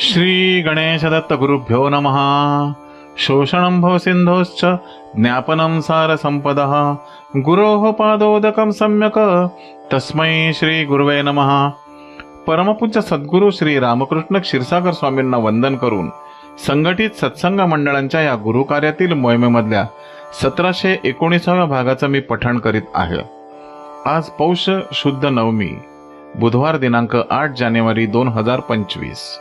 श्री गणेश दत्त गुरुभ्यो नमः। शोषणं भवसिन्धोश्च ज्ञापनं सारसम्पदः। गुरोः पादोदकं सम्यक्। तस्मै श्री गुरुवे नमः। परमपूज्य सद्गुरू श्री रामकृष्ण क्षीरसागर स्वामींना वंदन करून संघटित सत्संग मंडळांच्या या गुरुकार्यातील मोहिमेमधल्या सतराशे एकोणीसाव्या भागाचं मी पठण करीत आहे. आज पौष शुद्ध नवमी बुधवार दिनांक आठ जानेवारी दोन हजार पंचवीस.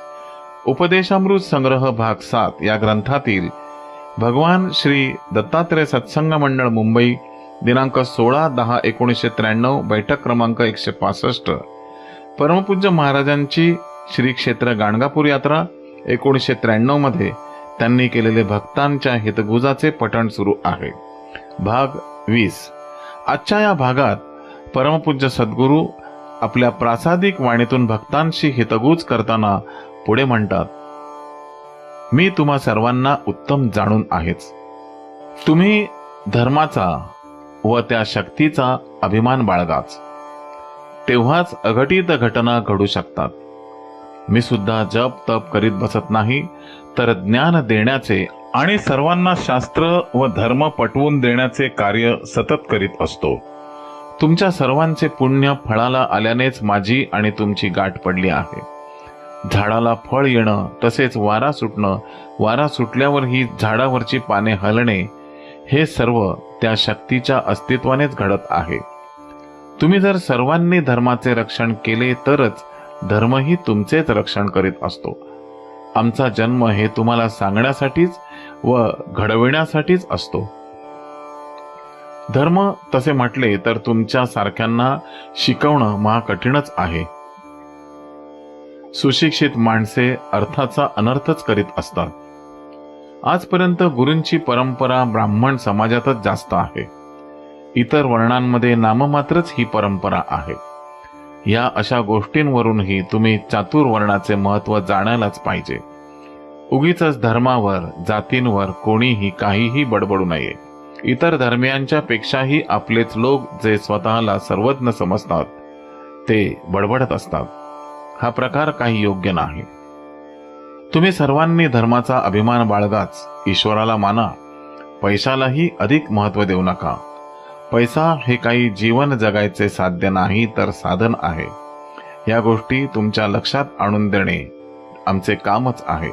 उपदेशामृत संग्रह भाग सात या ग्रंथातील भगवान श्री दत्तात्रय सत्संग मंडळ मुंबई दिनांक सोळा दहा एकोणीसशे त्र्याण्णव बैठक क्रमांक एकशे पासष्ट. परमपूज्य महाराजांची श्री क्षेत्र गाणगापूर यात्रा एकोणीसशे त्र्याण्णवमध्ये त्यांनी केलेले भक्तांच्या हितगुजाचे पठण सुरू आहे. भाग वीस. आजच्या या भागात परमपूज्य सद्गुरू आपल्या प्रासादिक वाणीतून भक्तांशी हितगुज करताना पुढे म्हणतात मी तुम्हा सर्वांना उत्तम जाणून आहेच. तुम्ही धर्माचा व त्या शक्तीचा अभिमान बाळगाच. तेव्हाच अघटित घटना घडू शकतात. मी सुद्धा जप तप करीत बसत नाही तर ज्ञान देण्याचे आणि सर्वांना शास्त्र व धर्म पटवून देण्याचे कार्य सतत करीत असतो. तुमच्या सर्वांचे पुण्य फळाला आल्यानेच माझी आणि तुमची गाठ पडली आहे. झाडाला फळ येणं तसेच वारा सुटणं वारा सुटल्यावर ही झाडावरची पाने हलणे हे सर्व त्या शक्तीच्या अस्तित्वानेच घडत आहे. तुम्ही जर सर्वांनी धर्माचे रक्षण केले तरच धर्मही तुमचेच रक्षण करीत असतो. आमचा जन्म हे तुम्हाला सांगण्यासाठीच व घडविण्यासाठीच असतो. धर्म तसे म्हटले तर तुमच्या सारख्यांना शिकवणं महाकठीणच आहे. सुशिक्षित माणसे अर्थाचा अनर्थच करीत असतात. आजपर्यंत गुरूंची परंपरा ब्राह्मण समाजातच जास्त आहे. इतर वर्णांमध्ये नाममात्रच ही परंपरा आहे. या अशा गोष्टींवरूनही तुम्ही चातुर वर्णाचे महत्त्व जाणायलाच पाहिजे. उगीच धर्मावर जातींवर कोणीही काहीही बडबडू नये. इतर धर्मियांच्या पेक्षाही आपलेच लोक जे स्वतःला सर्वज्ञ समजतात ते बडबडत असतात. हा प्रकार काही योग्य नाही. तुम्ही सर्वांनी धर्माचा अभिमान बाळगाच. ईश्वराला माना. पैशालाही अधिक महत्त्व देऊ नका. पैसा हे काही जीवन जगायचे साध्य नाही तर साधन आहे. या गोष्टी तुमच्या लक्षात आणून देणे आमचे कामच आहे.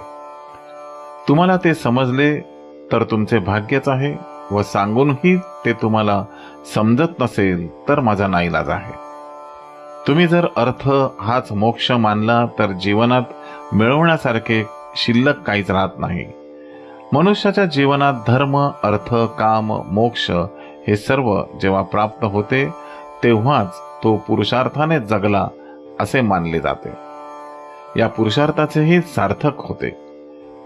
तुम्हाला ते समजले तर तुमचे भाग्यच आहे व सांगूनही ते तुम्हाला समजत नसेल तर माझा नाईलाज आहे. तुम्ही जर अर्थ हाच मोक्ष मानला तर जीवनात मिळवण्यासारखे शिल्लक काहीच राहत नाही. मनुष्याच्या जीवनात धर्म अर्थ काम मोक्ष हे सर्व जेव्हा प्राप्त होते तेव्हाच तो पुरुषार्थाने जगला असे मानले जाते. या पुरुषार्थाचेही सार्थक होते.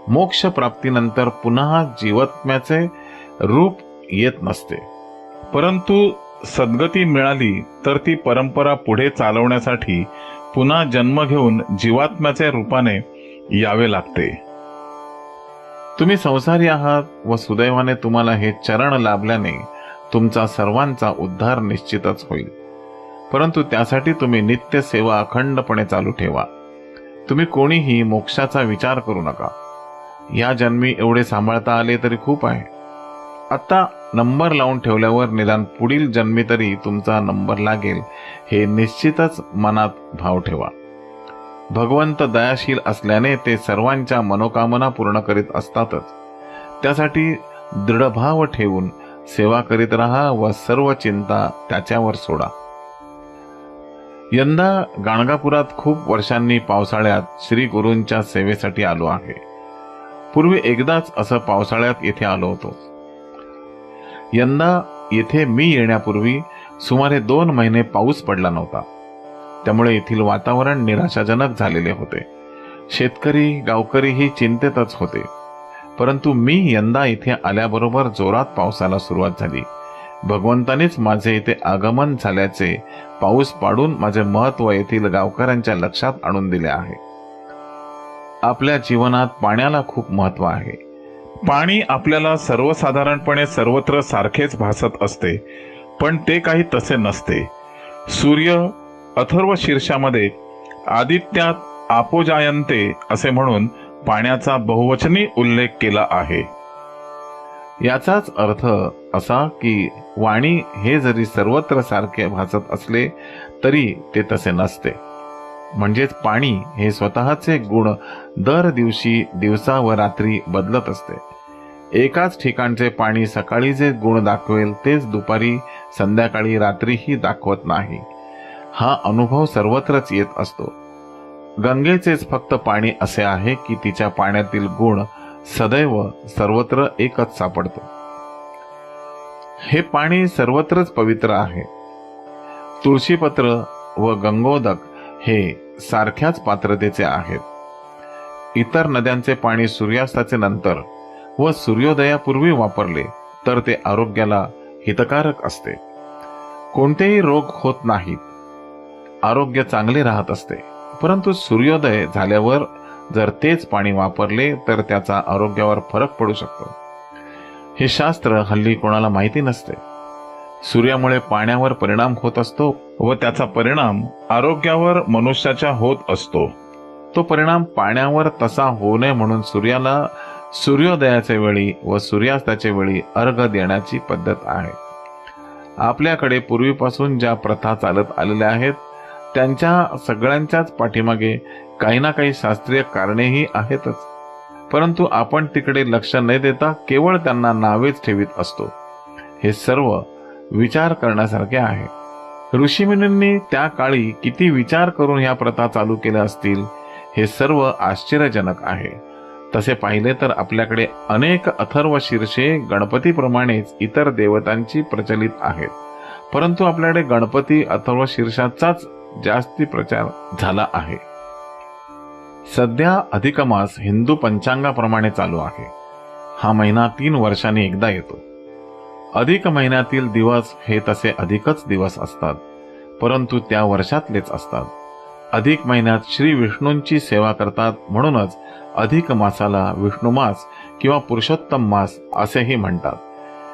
मोक्ष प्राप्तीनंतर पुन्हा जीवात्म्याचे रूप येत नसते. परंतु सद्गती मिळाली तर ती परंपरा पुढे चालवण्यासाठी पुन्हा जन्म घेऊन जीवात्म्याच्या रूपाने यावे लागते. तुम्ही संसारी आहात व सुदैवाने तुम्हाला हे चरण लाभल्याने तुमचा सर्वांचा उद्धार निश्चितच होईल. परंतु त्यासाठी तुम्ही नित्य सेवा अखंडपणे चालू ठेवा. तुम्ही कोणीही मोक्षाचा विचार करू नका. या जन्मी एवढे सांभाळता आले तरी खूप आहे. आता नंबर लावून ठेवल्यावर निदान पुढील जन्मी तरी तुमचा नंबर लागेल. हे निश्चितच मनात भाव ठेवा. भगवंत दयाशील असल्याने ते सर्वांच्या मनोकामना पूर्ण करीत असतातच. त्यासाठी दृढभाव ठेवून सेवा करीत राहा व सर्व चिंता त्याच्यावर सोडा. यंदा गाणगापुरात खूप वर्षांनी पावसाळ्यात श्री गुरूंच्या सेवेसाठी आलो आहे. पूर्वी एकदाच असं पावसाळ्यात येथे आलो होतो. यंदा येथे मी येण्यापूर्वी सुमारे दोन महिने पाऊस पडला नव्हता. त्यामुळे येथील वातावरण निराशाजनक झालेले होते. शेतकरी गावकरीही चिंतेतच होते. परंतु मी यंदा इथे आल्याबरोबर जोरात पावसाला सुरुवात झाली. भगवंतानेच माझे इथे आगमन झाल्याचे पाऊस पाडून माझे महत्त्व येथील गावकऱ्यांच्या लक्षात आणून दिले आहे. आपल्या जीवनात पाण्याला खूप महत्त्व आहे. पाणी आपल्याला सर्वसाधारणपणे सर्वत्र सारखेच भासत असते पण ते काही तसे नसते. सूर्य अथर्व शीर्षामध्ये आदित्यात आपोजायंते असे म्हणून पाण्याचा बहुवचनी उल्लेख केला आहे. याचाच अर्थ असा की वाणी हे जरी सर्वत्र सारखे भासत असले तरी ते तसे नसते. म्हणजेच पाणी हे स्वतःचे गुण दर दिवशी दिवसा व रात्री बदलत असते. एकाच ठिकाणचे पाणी सकाळी जे गुण दाखवेल तेच दुपारी संध्याकाळी रात्रीही दाखवत नाही. हा अनुभव सर्वत्रच येत असतो. गंगेचेच फक्त पाणी असे आहे की तिच्या पाण्यातील गुण सदैव सर्वत्र एकच सापडतो. हे पाणी सर्वत्रच पवित्र आहे. तुळशीपत्र व गंगोदक हे सारख्याच पात्रतेचे आहेत. इतर नद्यांचे पाणी सूर्यास्ताचे नंतर व सूर्योदयापूर्वी वापरले तर ते आरोग्याला हितकारक असते. कोणतेही रोग होत नाहीत. आरोग्य चांगले राहत असते. परंतु सूर्योदय झाल्यावर जर तेच पाणी वापरले तर त्याचा आरोग्यावर फरक पडू शकतो. हे शास्त्र हल्ली कोणाला माहिती नसते. सूर्यामुळे पाण्यावर परिणाम होत असतो व त्याचा परिणाम आरोग्यावर मनुष्याच्या होत असतो. तो परिणाम पाण्यावर तसा होऊ नये म्हणून सूर्याला सूर्योदयाच्या वेळी व सूर्यास्ताच्या वेळी अर्घ देण्याची पद्धत आहे. आपल्याकडे पूर्वीपासून ज्या प्रथा चालत आलेल्या आहेत त्यांच्या सगळ्यांच्याच पाठीमागे काही ना काही शास्त्रीय कारणेही आहेतच. परंतु आपण तिकडे लक्ष न देता केवळ त्यांना नावेच ठेवीत असतो. हे सर्व विचार करण्यासारखे आहे. ऋषीमुनींनी त्या काळी किती विचार करून ह्या प्रथा चालू केल्या असतील हे सर्व आश्चर्यजनक आहे. तसे पाहिले तर आपल्याकडे अनेक अथर्व शीर्षे गणपतीप्रमाणेच इतर देवतांची प्रचलित आहेत. परंतु आपल्याकडे गणपती अथर्व शीर्षाचाच जास्ती प्रचार झाला आहे. सध्या अधिक मास हिंदू पंचांगाप्रमाणे चालू आहे. हा महिना तीन वर्षांनी एकदा येतो. अधिक महिन्यातील दिवस हे तसे अधिकच दिवस असतात परंतु त्या वर्षातलेच असतात. अधिक महिन्यात श्री विष्णूंची सेवा करतात म्हणूनच अधिक मासाला विष्णुमास किंवा पुरुषोत्तम मास असेही म्हणतात.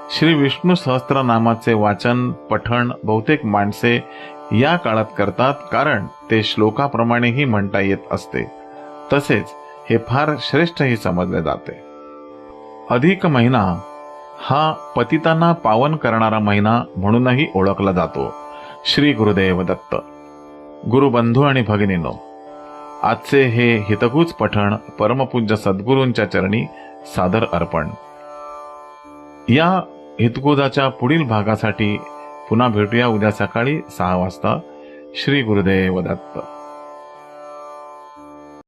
श्री विष्णू सहस्त्रनामाचे वाचन पठण बहुतेक माणसे या काळात करतात कारण ते श्लोकाप्रमाणेही म्हणता येत असते. तसेच हे फार श्रेष्ठही समजले जाते. अधिक महिना हा पतितांना पावन करणारा महिना म्हणूनही ओळखला जातो. श्री गुरुदेव दत्त. गुरुबंधू आणि भगिनीनो आजचे हे हितगुज पठण परमपूज्य सद्गुरूंच्या चरणी सादर अर्पण. या हितगुजाच्या पुढील भागासाठी पुन्हा भेटूया उद्या सकाळी सहा वाजता. श्री गुरुदेव दत्त.